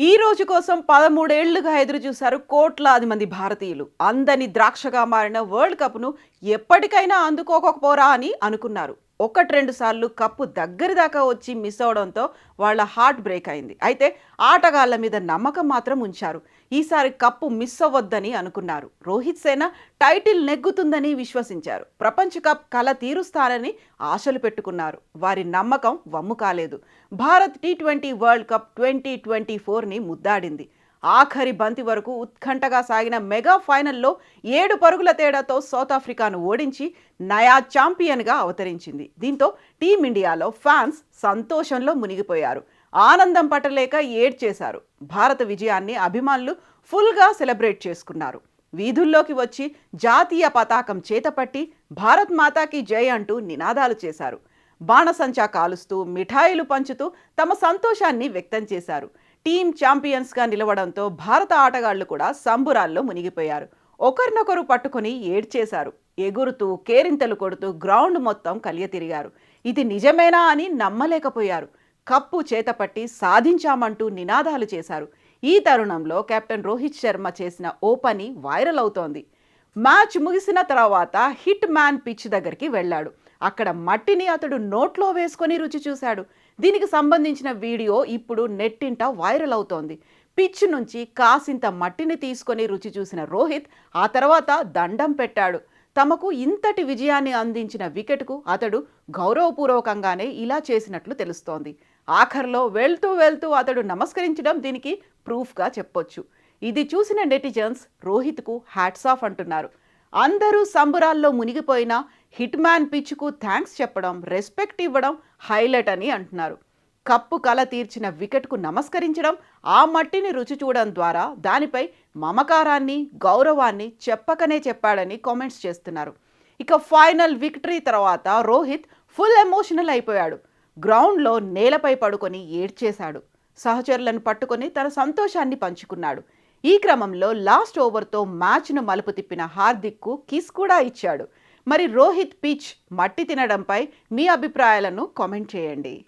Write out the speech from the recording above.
ఈ రోజు కోసం పదమూడేళ్ళుగా ఎదురు చూశారు కోట్లాది మంది భారతీయులు. అందని ద్రాక్షగా మారిన వరల్డ్ కప్ను ఎప్పటికైనా అందుకోకపోరా అని అనుకున్నారు. ఒకటి రెండు సార్లు కప్పు దగ్గర దాకా వచ్చి మిస్ అవడంతో వాళ్ళ హార్ట్ బ్రేక్ అయింది. అయితే ఆటగాళ్ళ మీద నమ్మకం మాత్రం ఉంచారు. ఈసారి కప్పు మిస్ అవ్వద్దని అనుకున్నారు. రోహిత్ సేన టైటిల్ నెగ్గుతుందని విశ్వసించారు. ప్రపంచ కప్ కల తీరుస్తారని ఆశలు పెట్టుకున్నారు. వారి నమ్మకం వమ్ము కాలేదు. Bharat T twenty world cup twenty twenty ఫోర్ని ముద్దాడింది. ఆఖరి బంతి వరకు ఉత్కంఠగా సాగిన మెగా ఫైనల్లో ఏడు పరుగుల తేడాతో సౌత్ ఆఫ్రికాను ఓడించి నయా ఛాంపియన్గా అవతరించింది. దీంతో టీమిండియాలో ఫ్యాన్స్ సంతోషంలో మునిగిపోయారు. ఆనందం పట్టలేక ఏడ్చేశారు. భారత విజయాన్ని అభిమానులు ఫుల్గా సెలబ్రేట్ చేసుకున్నారు. వీధుల్లోకి వచ్చి జాతీయ పతాకం చేతపట్టి భారత్ మాతాకి జై అంటూ నినాదాలు చేశారు. బాణసంచా కాలుస్తూ మిఠాయిలు పంచుతూ తమ సంతోషాన్ని వ్యక్తం చేశారు. టీం ఛాంపియన్స్గా నిలవడంతో భారత ఆటగాళ్ళు కూడా సంబురాల్లో మునిగిపోయారు. ఒకరినొకరు పట్టుకొని ఏడ్చేశారు. ఎగురుతూ కేరింతలు కొడుతూ గ్రౌండ్ మొత్తం కలియ తిరిగారు ఇది నిజమేనా అని నమ్మలేకపోయారు. కప్పు చేతపట్టి సాధించామంటూ నినాదాలు చేశారు. ఈ తరుణంలో కెప్టెన్ రోహిత్ శర్మ చేసిన ఓ పని వైరల్ అవుతోంది. మ్యాచ్ ముగిసిన తర్వాత హిట్ మ్యాన్ పిచ్ దగ్గరికి వెళ్ళాడు అక్కడ మట్టిని అతడు నోట్లో వేసుకొని రుచి చూశాడు. దీనికి సంబంధించిన వీడియో ఇప్పుడు నెట్టింట వైరల్ అవుతోంది. పిచ్ నుంచి కాసింత మట్టిని తీసుకొని రుచి చూసిన రోహిత్ ఆ తర్వాత దండం పెట్టాడు. తమకు ఇంతటి విజయాన్ని అందించిన వికెట్కు అతడు గౌరవపూర్వకంగానే ఇలా చేసినట్లు తెలుస్తోంది. ఆఖర్లో వెళ్తూ వెళ్తూ అతడు నమస్కరించడం దీనికి ప్రూఫ్గా చెప్పొచ్చు. ఇది చూసిన నెటిజన్స్ రోహిత్కు హ్యాట్స్ ఆఫ్ అంటున్నారు. అందరూ సంబురాల్లో మునిగిపోయిన హిట్ మ్యాన్ పిచ్కు థ్యాంక్స్ చెప్పడం రెస్పెక్ట్ ఇవ్వడం హైలైట్ అని అంటున్నారు. కప్పు కల తీర్చిన వికెట్కు నమస్కరించడం ఆ మట్టిని రుచి చూడడం ద్వారా దానిపై మమకారాన్ని గౌరవాన్ని చెప్పకనే చెప్పాడని కామెంట్స్ చేస్తున్నారు. ఇక ఫైనల్ విక్టరీ తర్వాత రోహిత్ ఫుల్ ఎమోషనల్ అయిపోయాడు. గ్రౌండ్లో నేలపై పడుకొని ఏడ్చేశాడు. సహచరులను పట్టుకొని తన సంతోషాన్ని పంచుకున్నాడు. ఈ క్రమంలో లాస్ట్ ఓవర్తో మ్యాచ్ను మలుపు తిప్పిన హార్దిక్కు కిస్ కూడా ఇచ్చాడు. మరి రోహిత్ పిచ్ మట్టి తినడంపై మీ అభిప్రాయాలను కామెంట్ చేయండి.